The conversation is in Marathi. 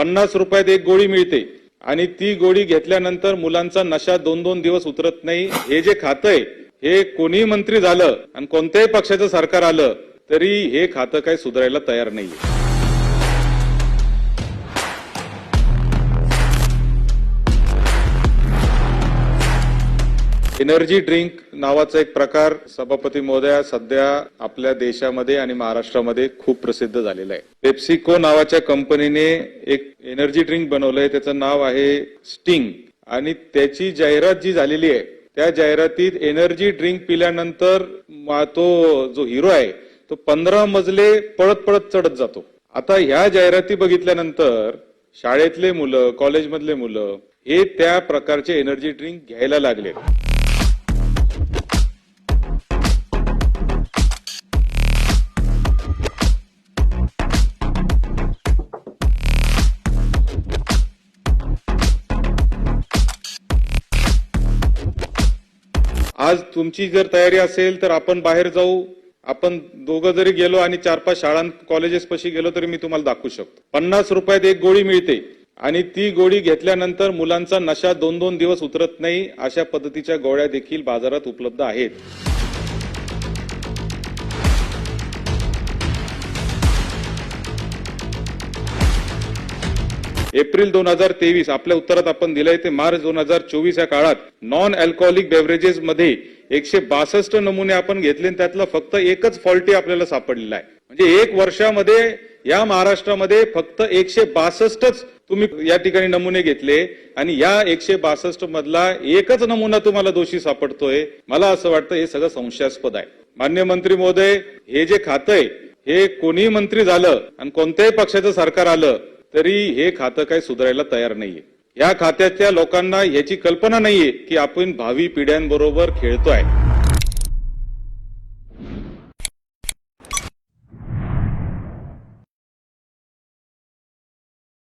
पन्नास रुपयात एक गोळी मिळते. आणि ती गोळी घेतल्यानंतर मुलांचा नशा दोन दोन दिवस उतरत नाही. हे जे खातंय हे कोणी मंत्री झालं आणि कोणत्याही पक्षाचं सरकार आलं तरी हे खातं काही सुधारायला तयार नाहीये. एनर्जी ड्रिंक नावाचा एक प्रकार सभापती महोदया सध्या आपल्या देशामध्ये आणि महाराष्ट्रामध्ये खूप प्रसिद्ध झालेला आहे. पेप्सिको नावाच्या कंपनीने एक एनर्जी ड्रिंक बनवलंय. त्याचं नाव आहे स्टिंग आणि त्याची जाहिरात जी झालेली आहे त्या जाहिरातीत एनर्जी ड्रिंक पिल्यानंतर तो जो हिरो आहे तो पंधरा मजले पळत पळत चढत जातो. आता ह्या जाहिराती बघितल्यानंतर शाळेतले मुलं कॉलेजमधले मुलं हे त्या प्रकारचे एनर्जी ड्रिंक घ्यायला लागले आज तुमची जर तयारी असेल तर आपण बाहेर जाऊ. आपण दोघं जरी गेलो आणि चार पाच शाळां कॉलेजेस पशी गेलो तरी मी तुम्हाला दाखवू शकतो. पन्नास रुपयात एक गोळी मिळते आणि ती गोळी घेतल्यानंतर मुलांचा नशा दोन दोन दिवस उतरत नाही अशा पद्धतीच्या गोळ्या देखील बाजारात उपलब्ध आहेत. एप्रिल दोन हजार तेवीस आपल्या उत्तरात आपण दिलंय ते मार्च दोन हजार चोवीस या काळात नॉन अल्कोहोलिक बेव्हरेजेस मध्ये एकशे बासष्ट नमुने आपण घेतले आणि त्यातला फक्त एकच फॉल्टी आपल्याला सापडलेला आहे. म्हणजे एक वर्षामध्ये या महाराष्ट्रामध्ये फक्त एकशे बासष्टच तुम्ही या ठिकाणी नमुने घेतले आणि या एकशे बासष्ट मधला एकच नमुना तुम्हाला दोषी सापडतोय. मला असं वाटतं हे सगळं संशयास्पद आहे. मान्य मंत्री महोदय हे जे खातंय हे कोणीही मंत्री झालं आणि कोणत्याही पक्षाचं सरकार आलं तरी हे खातं काही सुधारायला तयार नाहीये. या खात्याच्या लोकांना याची कल्पना नाहीये की आपण भावी पिढ्यांबरोबर खेळतोय.